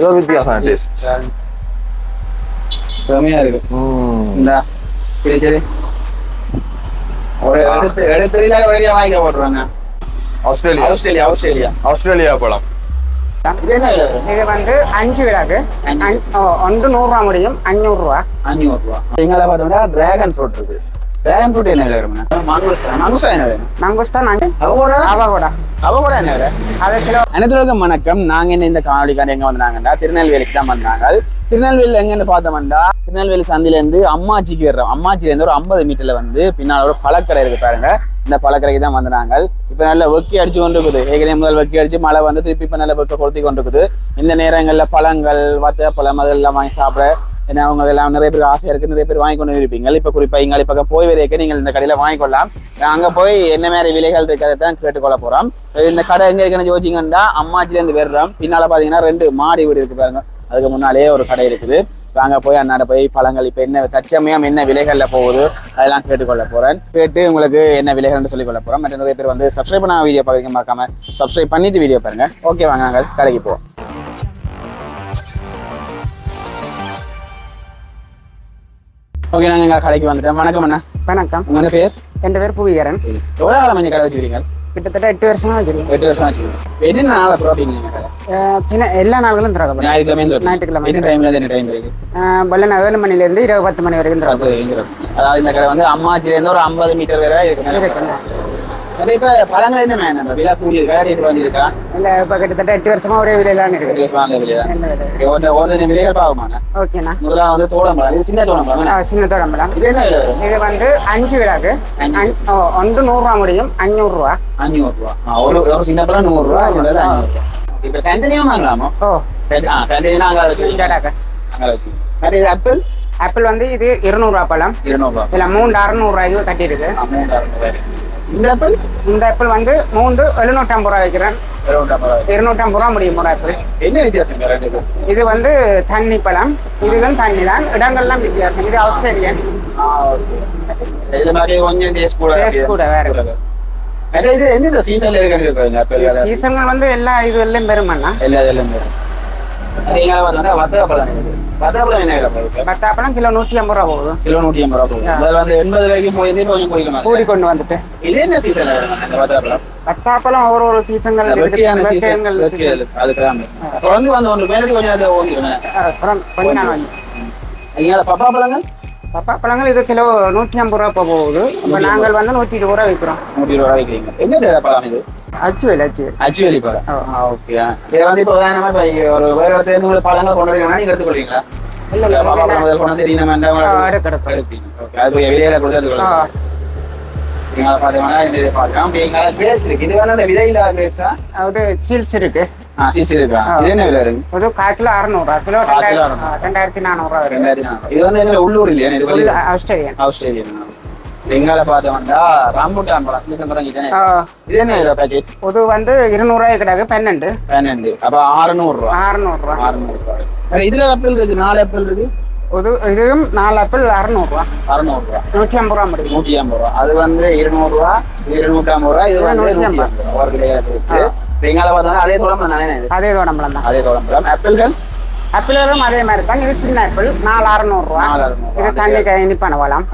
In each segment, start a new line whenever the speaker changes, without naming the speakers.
இது ஒரு வித்தியாசமான டேஸ்ட்
செமையா இருக்கு இந்த சரி சரி ஒரு எடுத்து எடுத்து ஒரேடியா வாங்கிக்க போட்டுருவாங்க
ஆஸ்திரேலியா
ஆஸ்திரேலியா ஆஸ்திரேலியா
ஆஸ்திரேலியா
இது
வந்து அஞ்சு விடாக்கு ஒன்று நூறுரூவா முடியும். அஞ்சூறுரூவா
அஞ்சூறு ரூபா. எங்களை பார்த்தோம்னா டிராகன் ஃப்ரூட் இருக்கு டிராகன் ஃப்ரூட் என்ன மங்குஸ்தா மங்குஸ்தா வேணும் கூட
அவ கூட
என்ன அனைத்துலகம் வணக்கம். நாங்க என்ன இந்த காணொலிக்காரன் எங்க வந்தாங்கன்னா திருநெல்வேலிக்கு தான் வந்தாங்க திருநெல்வேலியில் எங்கன்னு பார்த்தோம்னா திருநெல்வேலி சந்தில இருந்து அம்மாச்சிக்கு வர்றோம். அம்மாச்சில இருந்து ஒரு ஐம்பது மீட்டர்ல வந்து பின்னால் ஒரு பழக்கடை இருக்கு பாருங்க. இந்த பழக்கடைக்கு தான் வந்தாங்க இப்ப நல்ல வெக்கி அடிச்சு கொண்டு இருக்குது ஏற்கனவே முதல் வெக்கி அடிச்சு மழை வந்து திருப்பி இப்ப நல்ல வெக்க கொளுத்தி கொண்டு இருக்குது இந்த நேரங்கள்ல பழங்கள் வத்த பழம் அதெல்லாம் வாங்கி சாப்பிட ஏன்னா அவங்க எல்லாம் நிறைய பேர் ஆசையா இருக்கு. நிறைய பேர் வாங்கி கொண்டு இருப்பீங்க. இப்போ குறிப்பா எங்களை பக்கம் போய் வரைக்கும் நீங்கள் இந்த கடையில வாங்கிக்கொள்ளலாம். அங்க போய் என்ன மாதிரி விலைகள் இருக்கிறத தான் கேட்டுக்கொள்ள போறோம். இந்த கடை எங்க இருக்குன்னு யோசிச்சிங்கன்னா அம்மாச்சில இருந்து வெறுறோம் பின்னால பாத்தீங்கன்னா ரெண்டு மாடி வீடு இருக்கு பாருங்க. அதுக்கு முன்னாலேயே ஒரு கடை இருக்குது. வாங்க போய் அண்ணாட போய் பழங்கள் இப்போ என்ன தச்சமயம் என்ன விலைகளில் போகுது அதெல்லாம் கேட்டுக்கொள்ள போகிறேன் கேட்டு உங்களுக்கு என்ன விலைகள்னு சொல்லிக் கொள்ள போகிறோம் மற்ற நிறைய பேர் வந்து சப்ஸ்கிரைப் பண்ண வீடியோ பார்க்க மறக்காம சப்ஸ்கிரைப் பண்ணிட்டு வீடியோ பாருங்க. ஓகே வாங்க நாங்கள் கடைக்கு போவோம். ஓகே நாங்க எங்க கடைக்கு வந்துட்டோம். வணக்கம் அண்ணா.
வணக்கம்.
உங்க பேர்?
என் பேர் புவிகரன்.
எவ்வளவு காலம் மஞ்சள் கடை வச்சுக்கிறீங்க
கிட்டத்தட்ட எட்டு வருஷமா வச்சிருக்கோம்.
எட்டு வருஷம் வச்சுக்கிறீங்க என்ன நாளை கடை?
தின எல்லா நாள்களும் திறக்கப்படும்
ஞாயிற்றுக்கிழமை இருந்து
ஞாயிற்றுக்கிழமை.
என்ன டைம்ல இருந்து என்ன டைம் இருக்கு?
பல்லன் ஏழு மணிலேருந்து இரவு பத்து மணி வரைக்கும்
இருக்கு. அதாவது இந்த கடை வந்து அம்மாச்சில இருந்து ஒரு ஐம்பது மீட்டர் வரை இருக்கு இப்ப பழங்கள் என்ன விழா கூடி இருக்கா ரேட் குறைஞ்சிருக்கா
இல்லை இப்போ கிட்டத்தட்ட எட்டு வருஷமா ஒரே விலையிலான்னு
ரெண்டு
இருக்குது
வருஷம் அந்த விலையா
என்ன விலை
ஒரு விலைகள் பாவமான
ஓகேண்ணா
முதல்ல வந்து தோடம்பழம் இது சின்ன தோடம்பழம்
சின்ன தோடம்பழம்
இது என்ன விலை
இது வந்து அஞ்சு ஒன்று நூறுரூவா முடியும் அஞ்சூறுரூவா
ஒரு ஒரு சின்ன பழம் இப்ப வாங்கலாமா
ஓ
அங்கே வச்சு அங்கே வச்சு ஆப்பிள்
ஆப்பிள் வந்து இது இருநூறுவா பழம்
இருநூறு ரூபா
இதில் மூன்று அறுநூறுவாய்க்கு கட்டியிருக்கு
மூன்று இந்த ஆப்பிள்?
இந்த ஆப்பிள் வந்து மூன்று எழுநூற்றம்பது ரூபா வைக்கிறேன்.
இருநூறு ரூபாய்
இருநூற்றம்பது ரூபா முடியும் ஒரு ஆப்பிள்.
என்ன வித்தியாசம்
இது? வந்து தண்ணி பழம். இதுவும் தண்ணி தான். இடங்கள்லாம் வித்தியாசம். இது ஆஸ்திரேலியன்.
கூட
வேற. சீசன்கள் வந்து எல்லா இதுவெல்லாம் பெருமண்ணா.
எல்லா இதுலயும் இருக்கு என்ன விலை போகுது
பத்தாப்பழம் கிலோ நூற்றி ஐம்பது ரூபா போகுது.
கிலோ நூற்றி ஐம்பது ரூபா போகுது. அதில் வந்து எண்பது வரைக்கும் போயிருந்தே கொஞ்சம் குடிக்கணும்
கூடி கொண்டு வந்துட்டு.
இது என்ன சீசன் இந்த
ஒவ்வொரு ஒரு சீசன்கள்
வெட்டியான சீசன்
வெக்கைகள்
அதுக்கு தொடர்ந்து வந்து ஒன்று மேலே கொஞ்சம் அதை பப்பா பழங்கள்?
இது கிலோ நூற்றி ஐம்பது ரூபா போகுது. இப்போ நாங்கள் வந்து நூற்றி இருபது ரூபா விற்கிறோம்
நூற்றி இருபது ரூபா வைக்கிறீங்க. எங்க தேட பழம் இது?
அச்சு வேலை
அச்சுவேலி பழம் ஓகே இது வந்து இங்க ஒரு வேற இடத்துல இருந்து உங்களுக்கு பழங்கள் கொண்டு வரீங்கன்னா நீங்க எடுத்துக்கொள்வீங்களா
இல்ல,
பாப்பா முதல் கொண்டு வந்து. எடுப்பீங்க ஓகே அது வெளியில கொடுத்து
ஆ
எடுத்துக்கொள்ளுங்க நீங்க பார்த்தீங்கன்னா இந்த பார்க்கலாம் எங்க கிரேப்ஸ் இருக்கு இது வந்து அந்த விதையில கிரேப்ஸா
அது சீல்ஸ் இருக்கு
சீஸ் இருக்கா இது என்ன விலை இருக்கு
அது கால் கிலோ அறநூறுவா கிலோ
கால் கிலோ
ரெண்டாயிரத்தி ஆ, ரெண்டாயிரத்தி நானூறுரூவா வருது
ரெண்டாயிரத்தி நானூறு இது வந்து எங்க உள்ளூர் இல்லையா இது
இது
ஆஸ்திரேலியா எங்கால பார்த்தோம்னா ராம்புட்டான் பழம் சீசன் பழம் இது இது பேக்கெட்
இது வந்து இருநூறுவாய் கிடக்கு பன்னெண்டு.
பன்னெண்டு. அப்ப அறுநூறு ரூபா
அறநூறுவா
அறுநூறு ரூபாய் வேற இதுல ஆப்பிள் இருக்கு நாலு ஆப்பிள் இருக்கு?
இது இதுவும் நாலு ஆப்பிள் அறநூறுவா.
அறுநூறு ரூபா
நூற்றி ஐம்பது ரூபா முடியும்
நூற்றி ஐம்பது ரூபா. அது வந்து இருநூறு ரூபா இது இருநூற்றி ஐம்பது ரூபா இது வந்து
நூற்றி
நூற்றி ஐம்பது ரூபா. ஒரு கிடையாது இருக்கு. எங்கால பார்த்தோம்னா அதே தோடம் தானே
அதே தோடம்பழம் தான்.
அதே தோடம் பழம் ஆப்பிள்கள்
ஆப்பிளும் அதே மாதிரி தான். இது சின்ன ஆப்பிள் நாலு அறநூறுவா.
அறுநூறு
இது தண்ணி இனிப்பான பழம்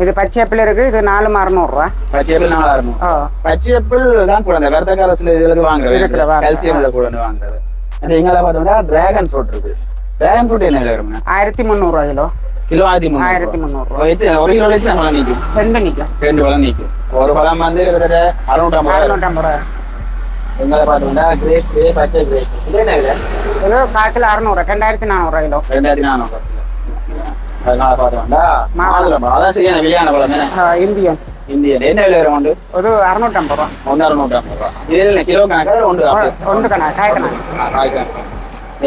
இது பச்சை ஆப்பிள் இருக்கு இது நாலு அறநூறுவா?
பச்சை ஆப்பிள் நாலு அறுநூறு. பச்சை ஆப்பிள் தான் கூட விரத காலத்துல இதுல வாங்குறது. கால்சியம்ல கூட வாங்குறது. அது எங்கால பார்த்தோம்னா டிராகன் ஃப்ரூட் இருக்கு. டிராகன் ஃப்ரூட் என்ன விலை
ஆயிரத்தி முந்நூறுவா கிலோ.
கிலோ ஆயிரத்தி
ஆயிரத்தி முந்நூறுவா.
ஒரு கிலோ எத்தனை பழம் நிற்கும்
ரெண்டு நிற்கும்
ரெண்டு பழம் நிற்கும் ஒரு பழம் வந்து கிட்டத்தட்ட அறுநூற்றம்பது
அறுநூற்றம்பது ரூபா.
எங்களை பார்த்தோம்னா கிரேப்ஸ் பச்சை கிரேப்ஸ் இது என்ன விலை?
அறநூறுவா ரெண்டாயிரத்தி நானூறுவா கிலோ.
ரெண்டாயிரத்தி நானூறு. அதனால பார்த்தோம்னா மாதுளம் பழம் அதான் சரியான விலையான பழம் தானே?
இந்தியன்.
இந்தியன். என்ன விலை வரும் உண்டு?
இது அறுநூற்றம்பது ரூபா.
ஒன்று அறுநூற்றம்பது ரூபா. இது இல்லை கிலோ கணக்காக ஒன்று
ஒன்று கணா காய் கணா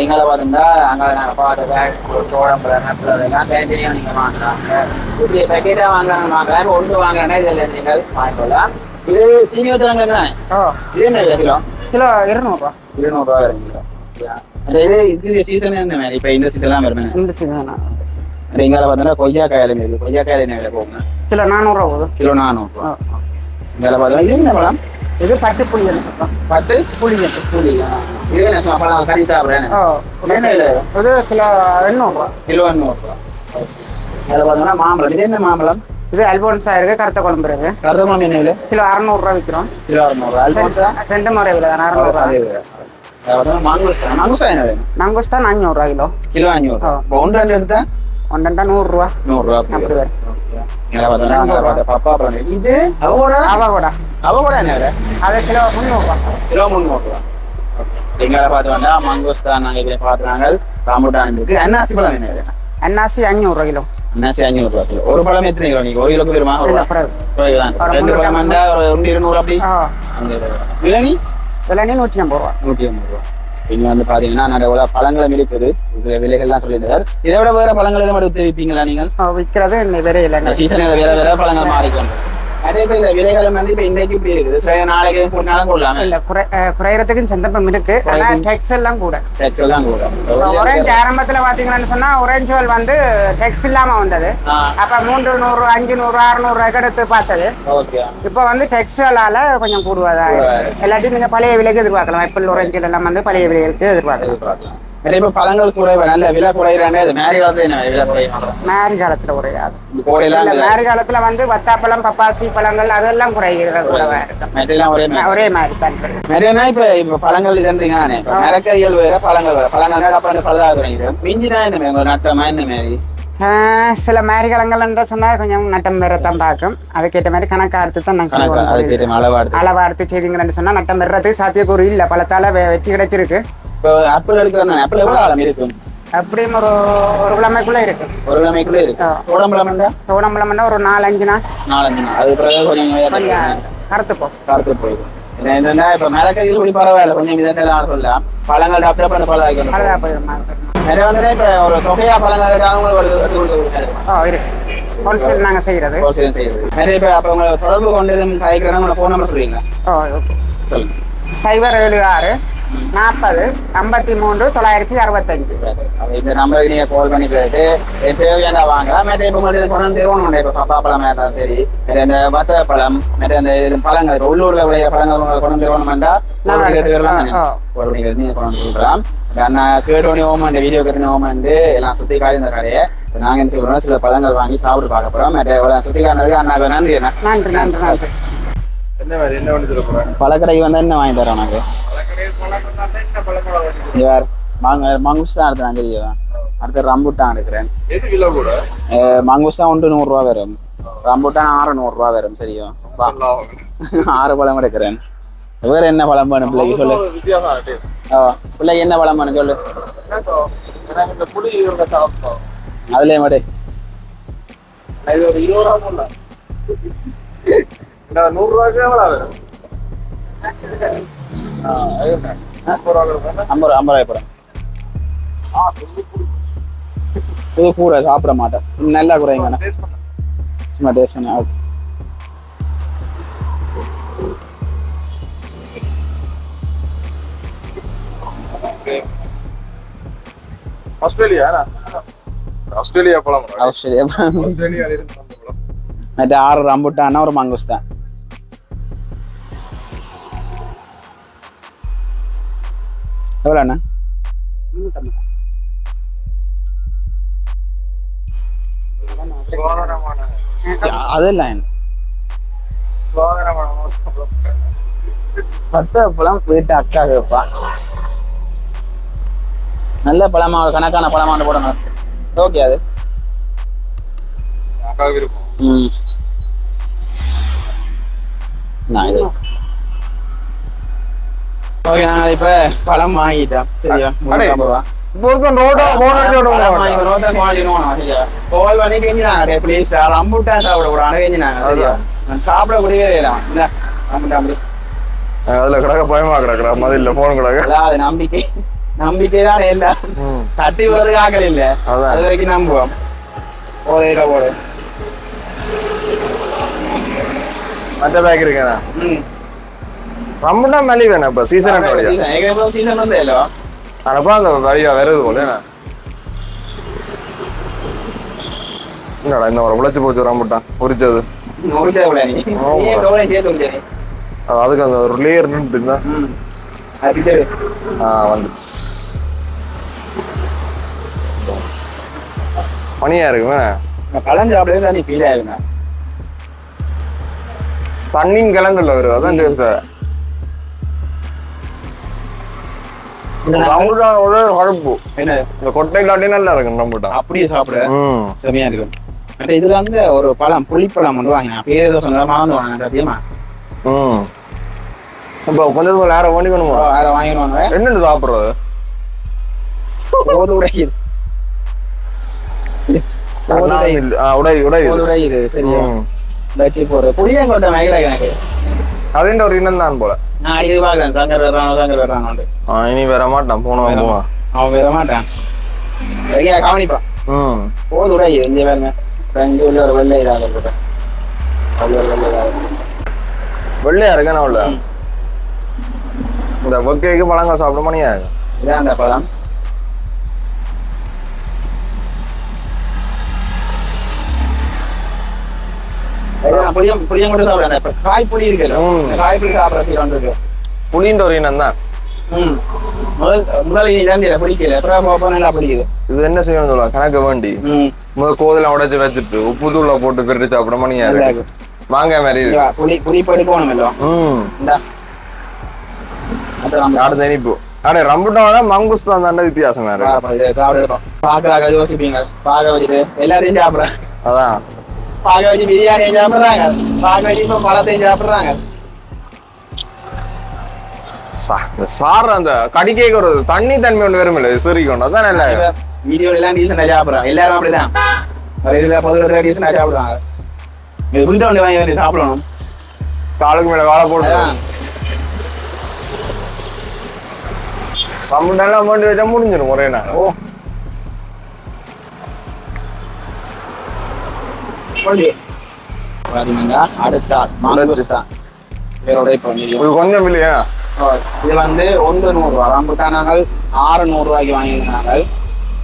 எங்களை பார்த்தோம்னா அங்கே நாங்கள் பார்த்த பேக் சோழம்பழம் நப்பில் அதெல்லாம் தனித்தனியாக நீங்கள் வாங்குறாங்க. இப்படி பேக்கெட்டாக வாங்குறாங்க வாங்குறாங்க. ஒன்று வாங்குறாங்கன்னா இதில் நீங்கள் வாங்கிக்கொள்ளலாம் இது சீனியத்திலங்க தானே? இது என்ன கிலோ?
கிலோ இருநூறுவா
இருநூறுவா வரும் கிலோ. இது இது சீசன் என்ன இப்போ இந்த சீசன்லாம் வருமே
இந்த சீசன்
இருக்குது. கொய்யாக்காயில் என்ன விலை போகுங்க
கிலோ நானூறுவா போகுது
கிலோ நானூறுரூவா.
ஆ.
இதில் பார்த்தோம்னா இது என்ன பழம்
இது புளியல் சொல்றோம்
பத்து
புளியல்
புளி இது கறி சாப்பிட்றேன்.
இது? கிலோ எண்ணூறுரூவா.
கிலோ அதில் பார்த்தோம்னா மாம்பழம். இது என்ன மாம்பழம்?
இது அல்போன்ஸா இருக்கு கருத்த குழம்பு இருக்கு
கருதமாம் என்ன விலை
கிலோ அறநூறுரூவா விற்கிறோம்
கிலோ அறுநூறு அல்போன்ஸா
ரெண்டு முறை விலை தான் அறநூறுவா
அதே விலை. மாங்குஸ்தா மாங்குஸ்தா என்ன வேணும்
மங்குஸ்தான் அஞ்சூறுரூவா கிலோ.
கிலோ அஞ்சூறு ஒன்று ரெண்டு எடுத்தா
ஒன்றா நூறுரூவா
நூறுரூவா
அப்படி வரும்
இது அவகோட
அவகோடா
என்ன
அது கிலோ முந்நூறுரூவா
கிலோ முந்நூறுரூவா எங்களை பார்த்து வந்தா மங்குஸ்தா நாங்கள் இதில் பார்த்துனாங்க ராமுட்டான் இருக்கு அன்னாசி பழம் என்ன விலை
அன்னாசி அஞ்சூறுரூவா கிலோ
அன்னாசி அஞ்சூறு ரூபா கிலோ ஒரு பழம் எத்தனை கிலோ நீங்க ஒரு கிலோக்கு வருமா
இல்ல பிறகு
குறைவுதான்
ஒரு
ரெண்டு
முந்நூறு
பழம் வந்தா ஒரு ரெண்டு இருநூறு அப்படி
ஆ
அந்த இருபது. இளநீ
இளநீ நூற்றி ஐம்பது ரூபா
நூற்றி ஐம்பது ரூபா இங்க வந்து பாத்தீங்கன்னா நிறைய பழங்களும் இருக்குது இதுல விலைகள்லாம் சொல்லியிருந்தார். இதை விட வேற பழங்கள் எதை மட்டும் தெரிவிப்பீங்களா நீங்கள்?
விற்கிறது வேற இளநீ
சீசனில் வேற வேற பழங்கள் மாறிக்கொண்டு அதே இப்போ இந்த விலைகளும் வந்து இப்போ இன்றைக்கு இப்படி இருக்குது. சரி நாளைக்கு எதுவும் கொண்டாலும் கொள்ளாம.
இல்ல சந்தர்ப்பம் இருக்கு. ஆனா. டெக்ஸ் எல்லாம் கூட. ஒரேஞ்ச் ஆரம்பத்துல பாத்தீங்கன்னு சொன்னா ஒரேஞ்சுவல் வந்து டெக்ஸ் இல்லாம வந்தது. அப்ப மூன்று நூறு அஞ்சு நூறு அறுநூறு ரூபாய்க்கு எடுத்து பார்த்தது. இப்போ வந்து டெக்ஸ்டைலால கொஞ்சம் கூடுவதா. எல்லாத்தையும் நீங்க பழைய விலைக்கு எதிர்பார்க்கலாம். ஆப்பிள் ஒரேஞ்சில் எல்லாம் வந்து பழைய விலைகளுக்கு எதிர்பார்க்கலாம்.
பழங்கள் குறைவு நல்ல விலை குறையிறாங்க அது மேரி காலத்துல
மேரி காலத்துல குறையாது. மேரி காலத்துல வந்து வத்தாப்பழம் பப்பாசி பழங்கள் அதெல்லாம் குறைகிறது
ஒரே மாதிரி.
தான்.
நிறையனா இப்ப இப்ப பழங்கள் இதுன்றீங்க தானே மரக்கறிகள் வேற பழங்கள் வேற. பழங்கள் அப்புறம் இந்த பழுதாக தொடங்கிட்டு மிஞ்சினா என்ன நட்டமா என்ன மாதிரி?
சில மேரி கலங்கள்ன்ற சொன்னா கொஞ்சம் நட்டம் வேற தான் பார்க்கும். அதுக்கேற்ற மாதிரி கணக்கா எடுத்து தான் நாங்கள்
அளவா எடுத்து
அளவா எடுத்து. செய்வீங்கன்னு சொன்னா நட்டம் பெறதுக்கு சாத்தியக்கூறு இல்ல. பழத்தால வெற்றி கிடைச்சிருக்கு.
ஆப்பிள் எடுக்கிறேன் ஆப்பிள் எவ்வளவு காலம் இருக்கும்?
அப்படியும் ஒரு ஒரு கிழமைக்குள்ள இருக்கு.
ஒரு கிழமைக்குள்ள இருக்கு. மண்டா
தோடம்பழம்னா ஒரு நாலு அஞ்சு நாள்.
நாலஞ்சு நாள். அது பிறகு கொஞ்சம்
கொஞ்சம் கருத்துப்போம்.
கருத்து போயிடும். என்னன்னா இப்ப மரக்கறிகள் கூட பரவாயில்ல. கொஞ்சம் இதெல்லாம் சொல்லலாம். பழங்கள் டாக்டர் பண்ண
போயிடுமா
நிறைய வந்து இப்ப ஒரு தொகையா பழங்கள் எடுத்து-
இருக்கு. ஹோல்சேல் நாங்க செய்யறது.
ஹோல்சேல் செய்யுது நிறைய பேர் அப்ப உங்களை தொடர்பு கொண்டு கதைக்கிறேன்னா உங்களை ஃபோன் நம்பர் சொல்லுவீங்களா?
Oh okay.
சொல்லுங்க.
சைபர் ஏழு ஆறு நாற்பது ஐம்பத்தி மூன்று தொள்ளாயிரத்தி அறுபத்தஞ்சு.
இந்த நம்பருக்கு நீங்க கால் பண்ணி இது தேவையான வாங்கலாம் மேட்டை இப்போ மட்டும் கொண்டு வந்து தருவோம் இப்போ பப்பா பழம் இருந்தாலும் சரி. இந்த வத்த பழம் மற்ற இந்த பழங்கள் உள்ளூர்ல விளையிற பழங்கள் கொண்டு வந்து தருவோம்டா
நாங்க
கொண்டு கொடுக்கலாம். அண்ணா கேட்டோனே ஓமன் வீடியோ கேட்டோனே ஓமன் எல்லாம் சுத்தி காய் இந்த கடையை. நாங்க என்ன செய்வோம் சில பழங்கள் வாங்கி சாப்பிட்டு பார்க்க போறோம். எவ்வளவு சுத்தி காட்டினதுக்கு அண்ணாக்கு நன்றி
நன்றி நன்றி.
என்ன
பழக்கடைக்கு வந்தா என்ன வாங்கி தரோம் நாங்க? யார் மாங்க மங்குஸ் தான் அடுத்து நான் தெரியும் அடுத்து ரம்புட்டான் எடுக்கிறேன் மங்குஸ் தான் ஒன்று நூறுரூவா வரும். ரம்புட்டான் ஆறு நூறுரூவா வரும் சரியா? ஆறு பழம் எடுக்கிறேன். வேற என்ன பழம் வேணும் பிள்ளைக்கு சொல்லு? ஓ பிள்ளைக்கு என்ன பழம் வேணும் சொல்லு? அதுலயே மாட்டே
இந்த நூறு ரூபாய்க்கு எவ்வளோ வரும்.
ஐம்பது ரூபா ஐம்பது ரூபாய். இது கூட சாப்பிட மாட்டேன் நல்லா குறைங்க. சும்மா டேஸ்ட் பண்ணி ஓகே
ஆஸ்திரேலியா ஆஸ்திரேலியா பழம்
ஆஸ்திரேலியா
இருந்து
மற்ற ஆறு ரம்புட்டானா ஒரு மங்குஸ் தான் எவ்வளோ அண்ணா
சுகாதாரமான
அதெல்லாம் பத்து பழம் வீட்டு அக்கா கேட்பா நல்ல பழமா ஒரு கணக்கான பழமாண்டு போடுங்க ஓகே அது. நான் இது ஓகே நாங்கள் இப்போ பழம் வாங்கிட்டோம் சரியா?
ஒருத்தன் ரோட்டா போன் அடிச்சு
ரோட்டை வாங்கிடுவோம் சரியா. கோல் பண்ணி கெஞ்சினாங்க. ப்ளீஸ் ரம்புட்டான் சாப்பிட கூடாது கெஞ்சினாங்க. சரியா? நான் சாப்பிடக்கூடிய வேலையெல்லாம் இந்த ரம்புட்டான் அப்படி
அதுல கிடக்க பயமா கிடக்குறா மதில்ல போன் கிடக்க.
அதாவது நம்பிக்கை. நம்பிக்கை தான் எல்லாம் தட்டி விடுறதுக்கு ஆக்கள் இல்ல.
அதான்.
அது வரைக்கும் நம்புவோம். போதையில போடு.
மற்ற பேக் இருக்கேன்
ம்.
ரம்புட்டா மல்லி வேணும் இப்ப சீசன் அனப்பா அந்த வழியா வருது போல. என்ன? என்னடா இந்த ஒரு உழைச்சு போச்சு ரம்புட்டான் உரிச்சது.
நீ. நீ நீ?
அதுக்கு அந்த ஒரு லேயர் நின்று இருந்தா?
ம். அது கிட்ட எடு.
ஆ வந்துச்சு. பனியா இருக்குமே?
இந்த பழம் சாப்பிடவே தண்ணி ஃபீல்
தண்ணியும் கிழங்குல வரும் அதான் டேஸ்ட் ரம்புட்டான் ஒரே கடுப்பு.
என்ன?
இந்த கொட்டை நல்லா இருக்கு ரம்புட்டான்
அப்படியே சாப்பிட. செமையா இருக்கும். மற்ற இதுல வந்து ஒரு பழம் புளிப்பழம் வந்து வாங்கினேன். பேர் ஏதோ சொன்னதா மறந்து வாங்கினேன் சத்தியமா
ம். இப்போ கொஞ்சம் நேரம் வேண்டிக்கணுமா
வேற வாங்கிடுவாங்க
என்னன்னு சாப்பிடுறது?
போது உடையுது உடையுது. உடையுது சரியா?
ம்.
வச்சு போற புளியங்கொட்டை மகிழ எனக்கு
ஒரு இனம் தான் போல
நான் அடிக்கடி பாக்குறேன் சங்கர் வர்றானோ சங்கர் வர்றானோண்டு
ஆ, இனி வர மாட்டான் போனவன் போவான்
அவன் வர மாட்டான் சரியா கவனிப்பான்
ம்
போது உடையுது இங்க பாருங்க இங்க உள்ள ஒரு வெள்ளை இதாக இருக்கு அவ்வளோ வெள்ளை இதாக இருக்கு
வெள்ளையா இருக்கேன் உள்ள இந்த ஒக்கைக்கு பழங்க சாப்பிட மணியா இருக்கு
இதான் அந்த பழம் புளியம் புளியம் கூட சாப்பிடுறேன் இப்ப காய் புளி. இந்த காய் புளி சாப்பிடுற ஃபீல் வந்துருக்கு.
புளின்ற ஒரு இனம் தான்.
ம். முதல் முதல் தான் பிடிக்கல அப்புறம் போக நல்லா பிடிக்குது
இது என்ன செய்யணும் சொல்லுவா? கணக்கு வேண்டி. முதல் கோதலாம் உடைச்சு வச்சுட்டு உப்பு தூள்ல போட்டு பெருட்டு சாப்பிட மணியா இருக்கு மாங்காய் மாதிரி இருக்கு.
புளி புளி படுக்கணும் இல்லை
ம். அடுத்த இனிப்பு அடே ரம்புட்டான மங்குஸ் தான். தாண்ட வித்தியாசமா இருக்கு
சாப்பிடுறோம் பாக்குறாங்க யோசிப்பீங்க. பாக்க வச்சுட்டு எல்லாத்தையும் சாப்பிடுறேன்.
அதான்.
பாக்க வச்சு பிரியாணியும் சாப்பிடுறாங்க பாக்க வச்சு இப்ப பழத்தையும் சாப்பிடுறாங்க
சா- இந்த சாறு அந்த கடிக்கைக்கு ஒரு தண்ணி தன்மை ஒன்று வரும் இல்லை சிரிக்கணும் அதான் நல்லா
வீடியோல எல்லாம் டீசெண்டா சாப்பிடுறாங்க எல்லாரும் அப்படிதான் ஒரு இதுல பொது இடத்துல சாப்பிடுவாங்க இது குண்டை ஒன்று வாங்கி வந்து சாப்பிடணும்
காலுக்கு மேல காலை போட்டு
அதான்
ரம்புட்டாலாம் வேண்டி வச்சா முடிஞ்சிடும் ஒரே நாள்
ஓ சொல்லி மாங்குஸ்தான்.
இது கொஞ்சம் இல்லையா?
இது வந்து ஒன்று நூறுரூவா ரம்புட்டான் நாங்கள் ஆறு நூறுரூவாய்க்கு வாங்கியிருந்தாங்க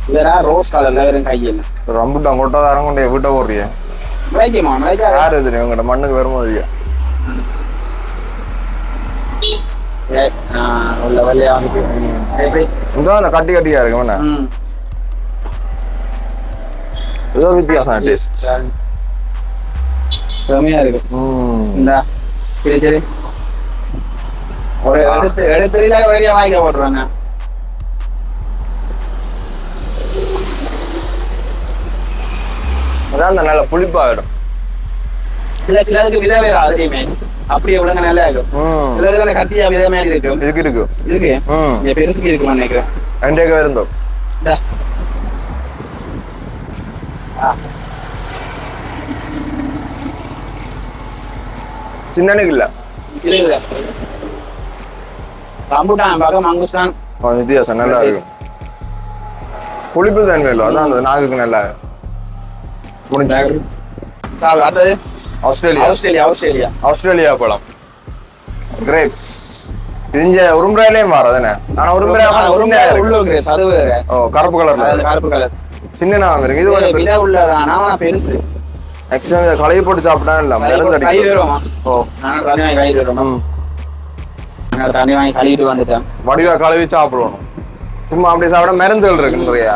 இதெல்லாம் ரோஸ் கலர்ல வெறும் கையில்.
ரம்புட்டான் கொட்டாதாரம் கொண்டு வீட்டை போடுறிய
கிடைக்குமா கிடைக்காது
யார் எதிரி? உங்கள்கிட்ட மண்ணுக்கு
உள்ள வெள்ளையா வந்து
கட்டி கட்டியா இருக்கு ஏதோ வித்தியாசம் டேஸ்ட்
செமையா இருக்கு. இந்த சரி சரி. ஒரு எடுத்து எடுத்து ஒரேடியா வாங்கிக்க போட்டுருவாங்க.
அதான் அந்த நல்ல புளிப்பாயிடும்.
சில சிலதுக்கு வித வேற அதுலயுமே அப்படியே விடுங்க நல்லா இருக்கும். சிலதுக்கு அந்த கட்டியா வித மாதிரி இருக்கும்.
இதுக்கு இருக்கு.
இருக்கு.
ம்.
இங்க பெருசுக்கு இருக்குன்னு நினைக்கிறேன்.
ரெண்டேக்கு வருந்தோம்.
ரம்புட்டான் பார்க்க மங்குஸ்தான்.
கொஞ்சம் வித்தியாசம் நல்லா இருக்கும். புளிப்பு தன்மை இல்லை அதான் அந்த நாக்குக்கு நல்லா முடிஞ்சு
சாப்பிடு அடுத்தது?
ஆஸ்திரேலியா.
Australia Australia.
ஆஸ்திரேலியா பழம் கிரேப்ஸ் இங்க உரும்புறாயிலேயும் மாறாதானே ஆனா உரும்புறா
ஒரு உள்ள கிரேப்ஸ் அது வேற.
ஓ கருப்பு கலர்ல
கருப்பு கலர்
சின்ன நாம இருக்கு இது கொஞ்சம்
உள்ளதான் பெருசு.
மேக்ஸிமம் இதை களைய போட்டு சாப்பிட்டா இல்ல மருந்து அடிக்கும் ஓ.
தண்ணி வாங்கி கழுவிட்டு வந்துட்டேன்.
வடிவா கழுவி சாப்பிடுவோம் சும்மா அப்படி சாப்பிட மருந்துகள் இருக்கு? நிறையா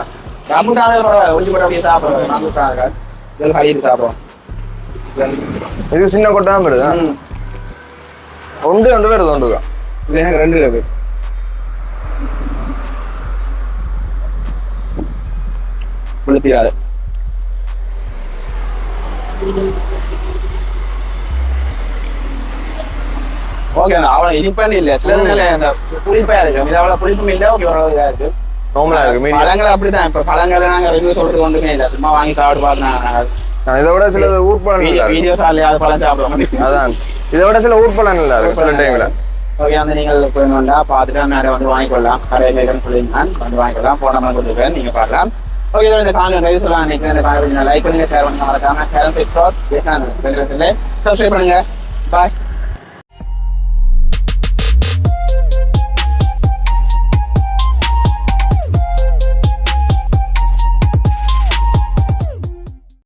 அப்படியே
இது சின்ன கொட்டை தான் வருது. ஒன்று ரெண்டு பேர் ஒன்றுக்கா
இது எனக்கு ரெண்டு இருக்கு. புளுத்திராது ஓகே அவ்வளோ இனிப்பான இல்ல சில நேரம் அந்த புளிப்பா இருக்கு. இது அவ்வளோ புளிப்பும் இல்லை ஓகே ஓரளவு இதா இருக்கு
நார்மலா இருக்கு.
பழங்கள் அப்படிதான் இப்ப பழங்களை நாங்க ரிவ்யூ சொல்றது ஒன்றுமே இல்லை. சும்மா வாங்கி சாப்பிட்டு பார்த்தோம்
இதை விட சில ஊர்பலன் இல்ல
வீடியோ சாலையா அது பழம் சாப்பிடுவோம்
அதான். இதை விட சில ஊர்பலன் இல்ல அது சில டைம்ல
ஓகே அந்த நீங்கள் வேணும்னா பார்த்துட்டு நிறைய வந்து வாங்கிக்கொள்ளலாம். நிறைய கேட்கணும்னு சொல்லியிருந்தேன். வந்து வாங்கிக்கலாம் போன நம்பர் கொடுத்துருக்கேன். நீங்க பார்க்கலாம். ஓகே இதோட இந்த காணொலி ரைவ் சொல்லலாம் நினைக்கிறேன் இந்த காணொலி லைக் பண்ணுங்க ஷேர் பண்ணுங்க மறக்காம கேரன் சிக்ஸ் ஃபார் சப்ஸ்கிரைப் பண்ணுங்க பாய்